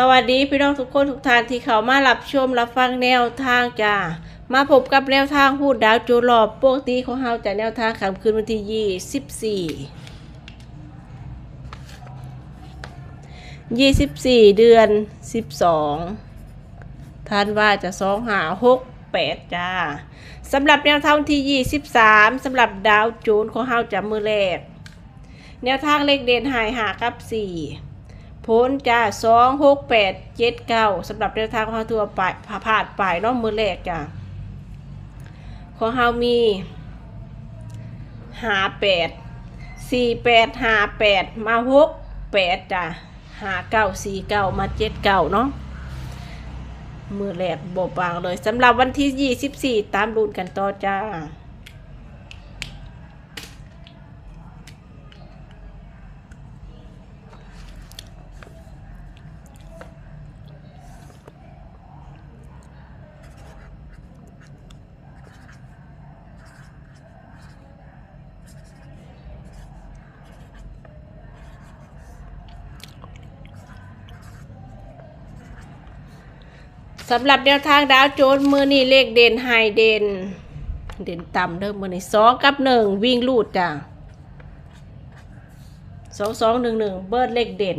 สวัสดีพี่น้องทุกคนทุกท่านที่เข้ามารับชมรับฟังแนวทางจ้ามาพบกับแนวทางพูดดาวโจรอบปกติของเฮาจากแนวทางคำคืนวันที่ยี่สิบสี่ยี่สิบสี่เดือนสิบสองท่านว่าจะสองหาหกแปดจ้าสำหรับแนวทางวันที่ยี่สิบสามสำหรับดาวโจนของเฮาจากมือแรกแนวทางเลขเด่นหายหากับสี่ พ้นจ้าสองหกแปดเจ็ดเก้าสำหรับแนวทางของเฮาทั่วไปผ่าผ่านไปเน้องมือแรกจ้าของเฮามีหาแปดสี่แปดหาแปดมาหกแปดจ้าหาเก้าสี่เก้ามาเจ็ดเก้าเนาะมือแรกบบางเลยสำหรับวันที่ยี่สิบสี่ตามรุนกันต่อจ้า สำหรับแนวทางดาวโจนมือนี่เลขเด่นไฮเด่นเด่นต่ำเด้อมือนี่สองกับหนึ่งวิ่งลูดจ้ะสองสองหนึ่งหนึ่งเบิร์ดเลขเด่น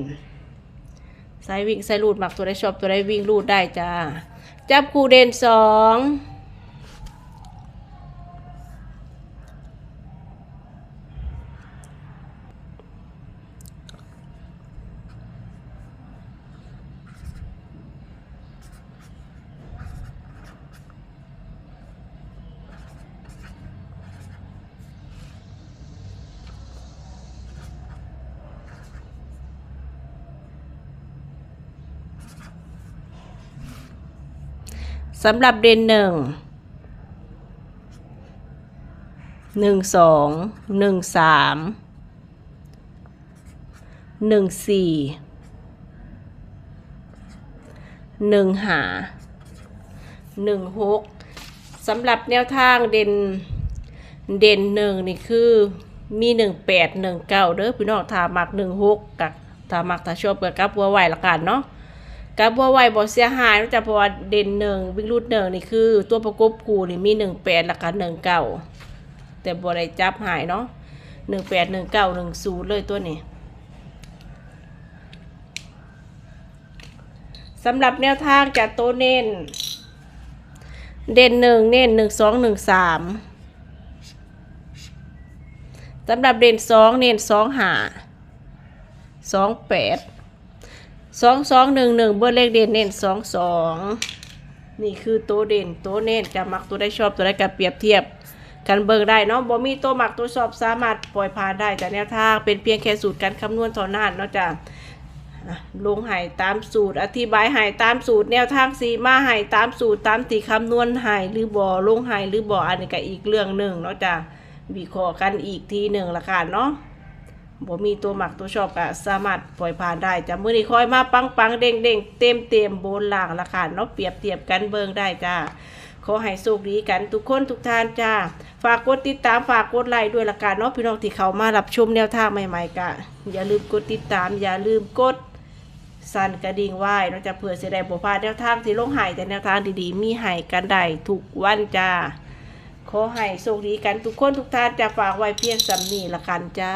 สายวิ่งสายลูดหมักตัวได้ชอบตัวได้วิ่งลูดได้จ้าจับคู่เด่นสอง สำหรับเด่นหนึ่งหนึ่งสองหนึ่งสามหนึ่งสี่หนึ่งหาหนึ่งหกสำหรับแนวทางเด่นเด่นหนึ่งนี่คือมีหนึ่งแปดหนึ่งเก้าเด้อพี่น้องถามักหนึ่งหกกับถามักถ้าชอบกับกับบัวไหวละกันเนาะ กับบัวไหวบ่เสียหายนอกจากเพราะว่าเด่นหนึ่งวิ่งรูดหนึ่งนี่คือ ตัวประกบคู่นี่มีหนึ่งแปดแล้วก็หนึ่งเก้าแต่บัได้จับหายเนาะหนึ่งแปดหนึ่งเก้าหนึ่งศูนย์เลยตัวนี้สำหรับแนวทางจากตัวเน้น เด่นหนึ่งเน้นหนึ่งสองหนึ่งสามสำหรับเด่นสองเน้นสองหาสองแปด สองสองหนึ่งหนึ่งเบอร์เลขเด่นเน้นสองสองนี่คือตัวเด่นตัวเน้นจะมักตัวได้ชอบตัวได้กับเปรียบเทียบกันเบิ่งได้เนาะบ่มีตัวมักตัวชอบสามารถปล่อยผ่านได้จากแนวทางเป็นเพียงแค่สูตรการคำนวณเท่านั้นเนาะจ้ะลงหายตามสูตร อธิบายหายตามสูตร แนวทางสีมาหายตามสูตรตามที่คำนวณหายหรือบ่อลงหายหรือบ่ออันนี้ก็อีกเรื่องหนึ่งเนาะจ้ะวิเคราะห์กันอีกทีหนึ่งละค่ะเนาะ บ่มีตัวหมักตัวชอบก็สามารถปล่อยผ่านได้จ้ะมื้อนี้คอยมาปังปังๆเด้งเด้งๆเต็มเต็มโบนล่างราคาเนาะเปรียบเทียบกันเบิ่งได้จ้าขอให้โชคดีกันทุกคนทุกท่านจ้า ฝากกดติดตามฝากกดไลค์ด้วยละกันเนาะพี่น้องที่เขามารับชมแนวทางใหม่ๆกะอย่าลืมกดติดตามอย่าลืมกดสั่นกระดิ่งไหว้เนาจะเผื่อเสิได้บ่พลาดแนวทางที่ลงหายแต่แนวทางดีๆ มีให้กันได้ทุกวันจ้า ขอให้โชคดีกันทุกคนทุกท่านจะฝากไว้เพียงสำนีละกันจ้า